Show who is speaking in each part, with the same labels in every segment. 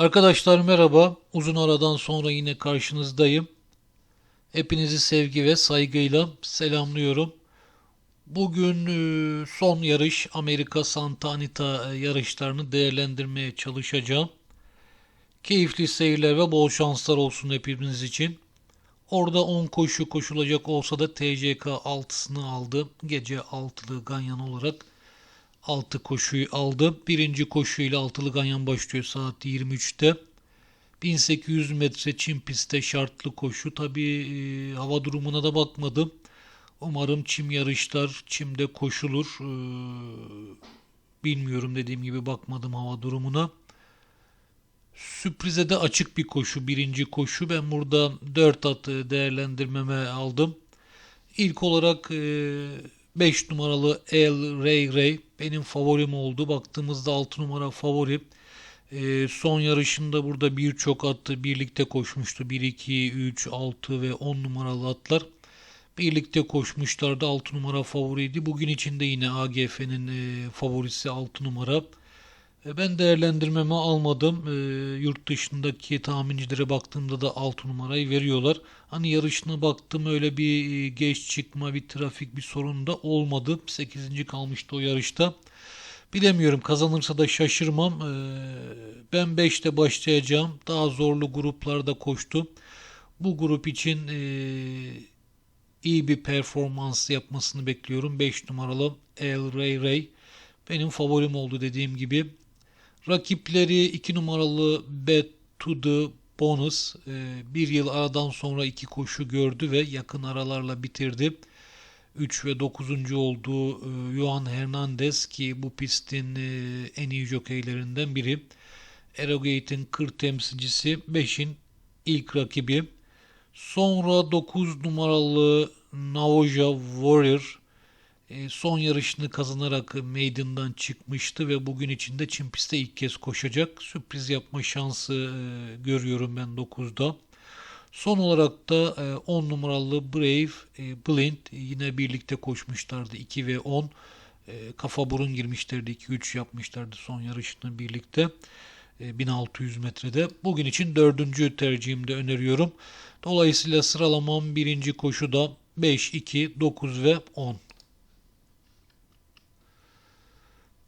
Speaker 1: Arkadaşlar merhaba. Uzun aradan sonra yine karşınızdayım. Hepinizi sevgi ve saygıyla selamlıyorum. Bugün e, son yarış Amerika Santa Anita e, yarışlarını değerlendirmeye çalışacağım. Keyifli seyirler ve bol şanslar olsun hepimiz için. Orada 10 koşu koşulacak olsa da TCK 6'sını aldı. Gece 6'lı ganyan olarak 6 koşuyu aldı. Birinci koşuyla altılı ganyan başlıyor saat 23'te. 1800 metre çim pistte şartlı koşu. Tabi hava durumuna da bakmadım. Umarım çim yarışlar çimde koşulur. E, bilmiyorum dediğim gibi bakmadım hava durumuna. Sürprize de açık bir koşu. Birinci koşu. Ben burada 4 atı değerlendirmeme aldım. İlk olarak 5 numaralı El Ray Ray benim favorim oldu. Baktığımızda 6 numara favori. E, son yarışında burada birçok atı birlikte koşmuştu. 1, 2, 3, 6 ve 10 numaralı atlar. Birlikte koşmuşlardı. 6 numara favoriydi. Bugün içinde yine AGF'nin e, favorisi 6 numara. E, ben değerlendirmeme almadım. E, yurt dışındaki tahmincilere baktığımda da 6 numarayı veriyorlar. Hani yarışına baktım öyle bir e, geç çıkma, bir trafik bir sorun da olmadı. 8. kalmıştı o yarışta. Bilemiyorum kazanırsa da şaşırmam. Ben 5'te başlayacağım. Daha zorlu gruplarda koştu. Bu grup için iyi bir performans yapmasını bekliyorum. 5 numaralı El Ray Ray benim favorim oldu dediğim gibi. Rakipleri 2 numaralı Bet Bonus e, bir yıl aradan sonra iki koşu gördü ve yakın aralarla bitirdi. 3 ve 9. olduğu e, Johan Hernandez ki bu pistin e, en iyi jokeylerinden biri. Erogate'in 40 temsilcisi 5'in ilk rakibi. Sonra 9 numaralı Navoja Warrior son yarışını kazanarak meydandan çıkmıştı ve bugün içinde çim pistte ilk kez koşacak. Sürpriz yapma şansı e, görüyorum ben 9'da. Son olarak da 10 numaralı Brave Blind yine birlikte koşmuşlardı 2 ve 10. Kafa burun girmişlerdi 2-3 yapmışlardı son yarışını birlikte. 1600 metrede. Bugün için dördüncü tercihimde öneriyorum. Dolayısıyla sıralamam birinci koşuda 5, 2, 9 ve 10.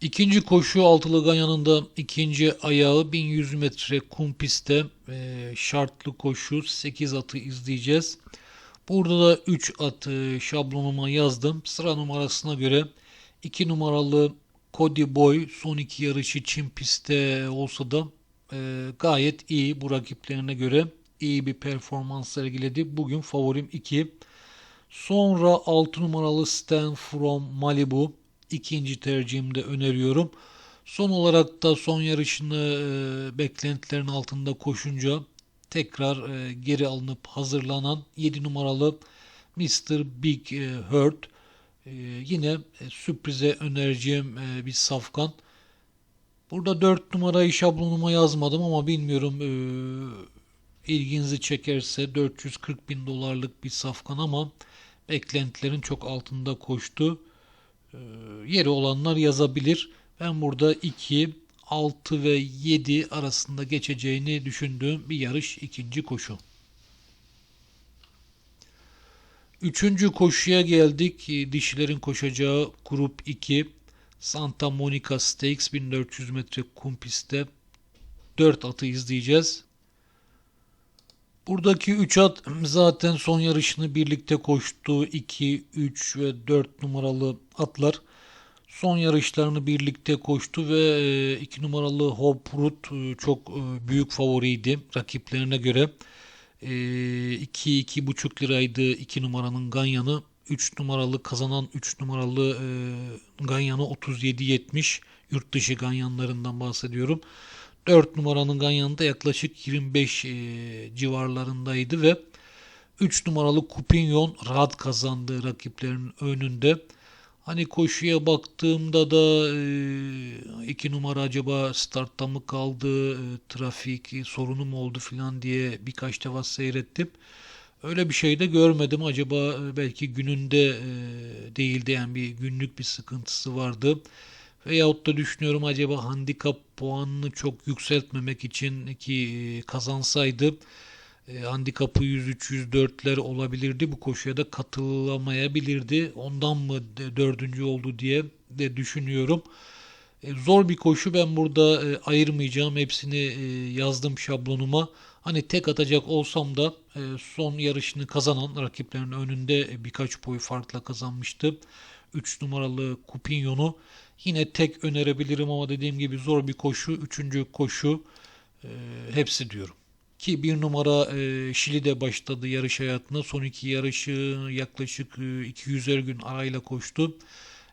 Speaker 1: İkinci koşu altılı ganyanında ikinci ayağı 1100 metre kum pistte e, şartlı koşu 8 atı izleyeceğiz. Burada da 3 atı şablonuma yazdım. Sıra numarasına göre 2 numaralı Cody Boy son iki yarışı Çin pistte olsa da e, gayet iyi bu rakiplerine göre iyi bir performans sergiledi. Bugün favorim 2. Sonra 6 numaralı Stan from Malibu ikinci tercihimde öneriyorum. Son olarak da son yarışını e, beklentilerin altında koşunca tekrar e, geri alınıp hazırlanan 7 numaralı Mr. Big e, Hurt e, yine e, sürprize önereceğim e, bir safkan. Burada 4 numarayı şablonuma yazmadım ama bilmiyorum e, ilginizi çekerse 440 bin dolarlık bir safkan ama beklentilerin çok altında koştu. Ee, yeri olanlar yazabilir. Ben burada 2, 6 ve 7 arasında geçeceğini düşündüğüm bir yarış ikinci koşu. Üçüncü koşuya geldik. Dişilerin koşacağı grup 2. Santa Monica Stakes 1400 metre kum pistte 4 atı izleyeceğiz. Buradaki 3 at zaten son yarışını birlikte koştu. 2, 3 ve 4 numaralı atlar son yarışlarını birlikte koştu ve 2 e, numaralı Hope Root e, çok e, büyük favoriydi rakiplerine göre. 2-2,5 liraydı 2 numaranın Ganyan'ı. 3 numaralı kazanan 3 numaralı Ganyan'ı 37-70 yurt dışı Ganyanlarından bahsediyorum. 4 numaranın Ganyan'da yaklaşık 25 e, civarlarındaydı ve 3 numaralı Kupinyon rahat kazandı rakiplerin önünde. Hani koşuya baktığımda da 2 e, numara acaba startta mı kaldı, e, trafik sorunu mu oldu filan diye birkaç defa seyrettim. Öyle bir şey de görmedim. Acaba e, belki gününde e, değildi yani bir günlük bir sıkıntısı vardı Veyahut da düşünüyorum acaba handikap puanını çok yükseltmemek için ki e, kazansaydı e, handikapı 103-104'ler olabilirdi. Bu koşuya da katılamayabilirdi. Ondan mı dördüncü oldu diye de düşünüyorum. E, Zor bir koşu ben burada ayırmayacağım. Hepsini yazdım şablonuma. Hani tek atacak olsam da son yarışını kazanan rakiplerinin önünde birkaç boy farkla kazanmıştı. 3 numaralı Cupignon'u yine tek önerebilirim ama dediğim gibi zor bir koşu. Üçüncü koşu e, hepsi diyorum. Ki bir numara e, Şili'de başladı yarış hayatına. Son iki yarışı yaklaşık e, 200'er gün arayla koştu.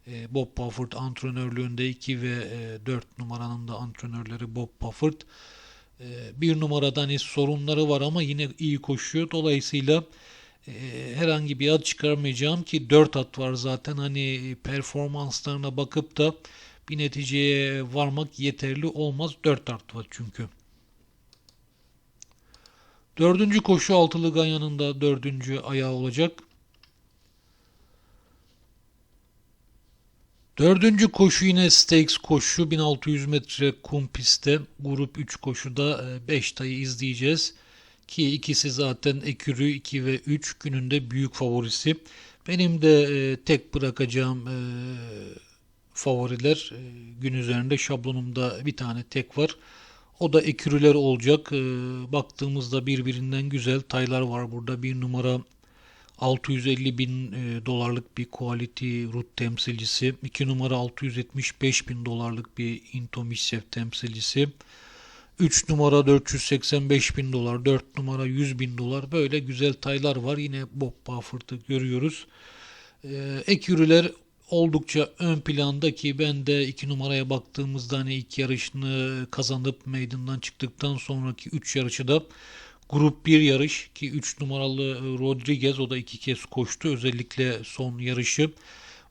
Speaker 1: E, Bob Baffert antrenörlüğünde 2 ve e, 4 numaranın da antrenörleri Bob Baffert. E, bir numarada hani sorunları var ama yine iyi koşuyor. Dolayısıyla e, herhangi bir ad çıkarmayacağım ki 4 at var zaten. Hani performanslarına bakıp da bir neticeye varmak yeterli olmaz. 4 at var çünkü. Dördüncü koşu altılı ganyanın da dördüncü ayağı olacak. Dördüncü koşu yine Stakes koşu 1600 metre kum pistte grup 3 koşuda 5 tayı izleyeceğiz. Ki ikisi zaten Ekürü 2 ve 3 gününde büyük favorisi. Benim de e, tek bırakacağım e, favoriler e, gün üzerinde şablonumda bir tane tek var. O da ekürüler olacak. E, baktığımızda birbirinden güzel taylar var burada. Bir numara 650 bin e, dolarlık bir Quality Root temsilcisi. 2 numara 675 bin dolarlık bir Intomishev temsilcisi. 3 numara 485 bin dolar, 4 numara 100 bin dolar böyle güzel taylar var. Yine Bob Buffert'ı görüyoruz. Ee, ek yürüler oldukça ön planda ki ben de 2 numaraya baktığımızda hani ilk yarışını kazanıp meydandan çıktıktan sonraki 3 yarışı da grup 1 yarış ki 3 numaralı Rodriguez o da 2 kez koştu. Özellikle son yarışı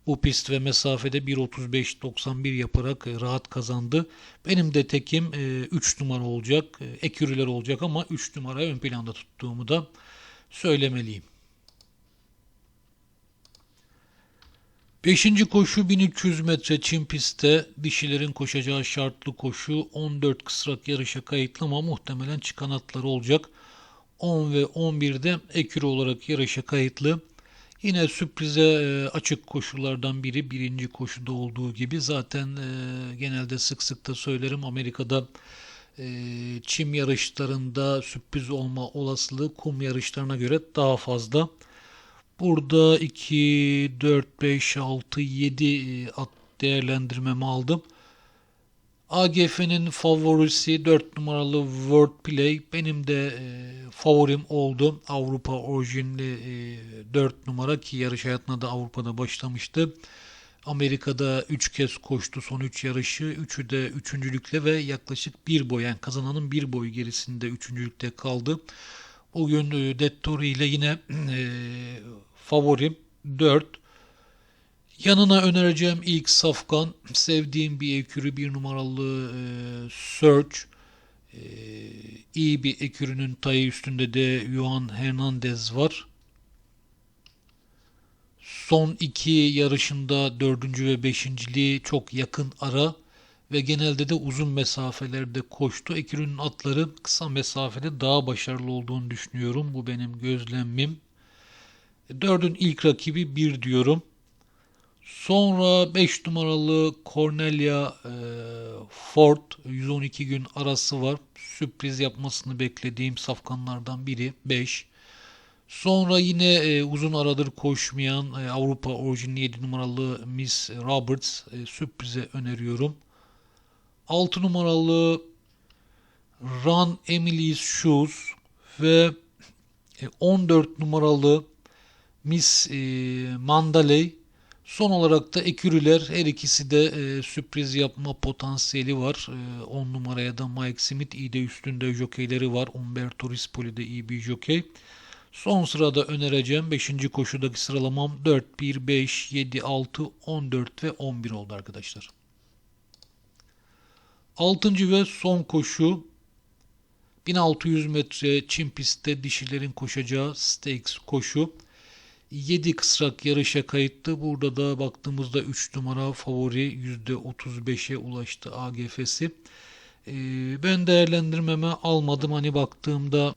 Speaker 1: bu pist ve mesafede 1.35-91 yaparak e, rahat kazandı. Benim de tekim 3 numara olacak. E, Ekürüler olacak ama 3 numara ön planda tuttuğumu da söylemeliyim. Beşinci koşu 1300 metre çim pistte dişilerin koşacağı şartlı koşu 14 kısrak yarışa kayıtlı ama muhtemelen çıkan atları olacak. 10 ve 11'de ekürü olarak yarışa kayıtlı. Yine sürprize e, açık koşullardan biri birinci koşuda olduğu gibi zaten e, genelde sık sık da söylerim Amerika'da e, çim yarışlarında sürpriz olma olasılığı kum yarışlarına göre daha fazla. Burada 2, 4, 5, 6, 7 at değerlendirmemi aldım. AGF'nin favorisi 4 numaralı Wordplay benim de e, favorim oldu. Avrupa orijinli e, 4 numara ki yarış hayatına da Avrupa'da başlamıştı. Amerika'da 3 kez koştu son 3 yarışı. 3'ü de üçüncülükle ve yaklaşık bir boy yani kazananın bir boy gerisinde üçüncülükte kaldı. Bugün e, Dettori ile yine e, favorim 4. Yanına önereceğim ilk safkan sevdiğim bir ekürü bir numaralı e, Search. E, iyi bir ekürünün tayı üstünde de Juan Hernandez var. Son iki yarışında dördüncü ve beşinciliği çok yakın ara ve genelde de uzun mesafelerde koştu. Ekürünün atları kısa mesafede daha başarılı olduğunu düşünüyorum. Bu benim gözlemim. Dördün ilk rakibi bir diyorum. Sonra 5 numaralı Cornelia e, Ford 112 gün arası var. Sürpriz yapmasını beklediğim safkanlardan biri 5. Sonra yine e, uzun aradır koşmayan e, Avrupa orijinli 7 numaralı Miss Roberts e, sürprize öneriyorum. 6 numaralı Run Emily's Shoes ve e, 14 numaralı Miss e, Mandalay Son olarak da ekürüler her ikisi de e, sürpriz yapma potansiyeli var. 10 e, numaraya da Mike Smith iyi de üstünde jokeyleri var. Umberto Rispoli de iyi bir jokey. Son sırada önereceğim 5. koşudaki sıralamam 4, 1, 5, 7, 6, 14 ve 11 oldu arkadaşlar. 6. ve son koşu 1600 metre çim pistte dişilerin koşacağı Stakes koşu. 7 kısrak yarışa kayıttı. Burada da baktığımızda 3 numara favori %35'e ulaştı AGF'si. Ee, ben değerlendirmeme almadım. Hani baktığımda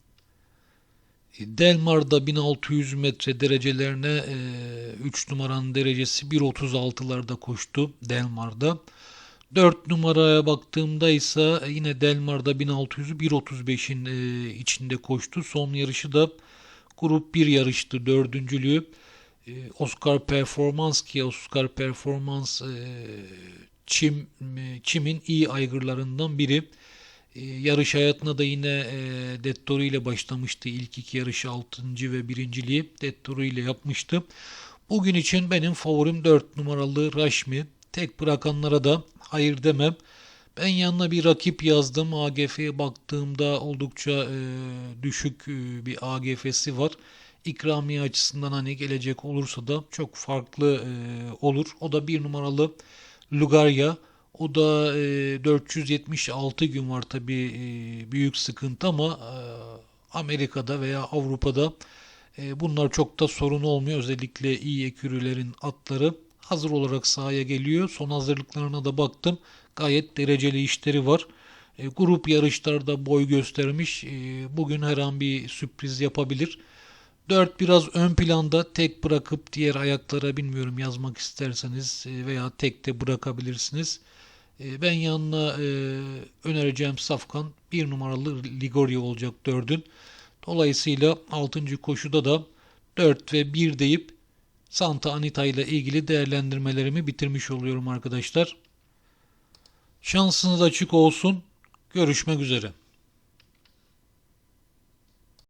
Speaker 1: e, Delmar'da 1600 metre derecelerine 3 numaranın derecesi 1.36'larda koştu Delmar'da. 4 numaraya baktığımda ise yine Delmar'da 1600'ü 1.35'in e, içinde koştu. Son yarışı da grup 1 yarıştı dördüncülüğü. E, Oscar Performans ki Oscar Performans e, Çim e, Çim'in iyi aygırlarından biri. E, yarış hayatına da yine e, Dettori ile başlamıştı. İlk iki yarışı 6. ve birinciliği Dettori ile yapmıştı. Bugün için benim favorim 4 numaralı Rashmi. Tek bırakanlara da hayır demem. Ben yanına bir rakip yazdım. AGF'ye baktığımda oldukça e, düşük e, bir AGF'si var. İkramiye açısından hani gelecek olursa da çok farklı e, olur. O da bir numaralı Lugarya. O da e, 476 gün var tabi büyük sıkıntı ama e, Amerika'da veya Avrupa'da e, bunlar çok da sorun olmuyor. Özellikle iyi ekürülerin atları hazır olarak sahaya geliyor. Son hazırlıklarına da baktım. Gayet dereceli işleri var. E, grup yarışlarda boy göstermiş. E, bugün her an bir sürpriz yapabilir. 4 biraz ön planda tek bırakıp diğer ayaklara bilmiyorum yazmak isterseniz e, veya tek de bırakabilirsiniz. E, ben yanına e, önereceğim safkan 1 numaralı Ligoria olacak 4'ün. Dolayısıyla 6. koşuda da 4 ve 1 deyip Santa Anita ile ilgili değerlendirmelerimi bitirmiş oluyorum arkadaşlar. Şansınız açık olsun. Görüşmek üzere.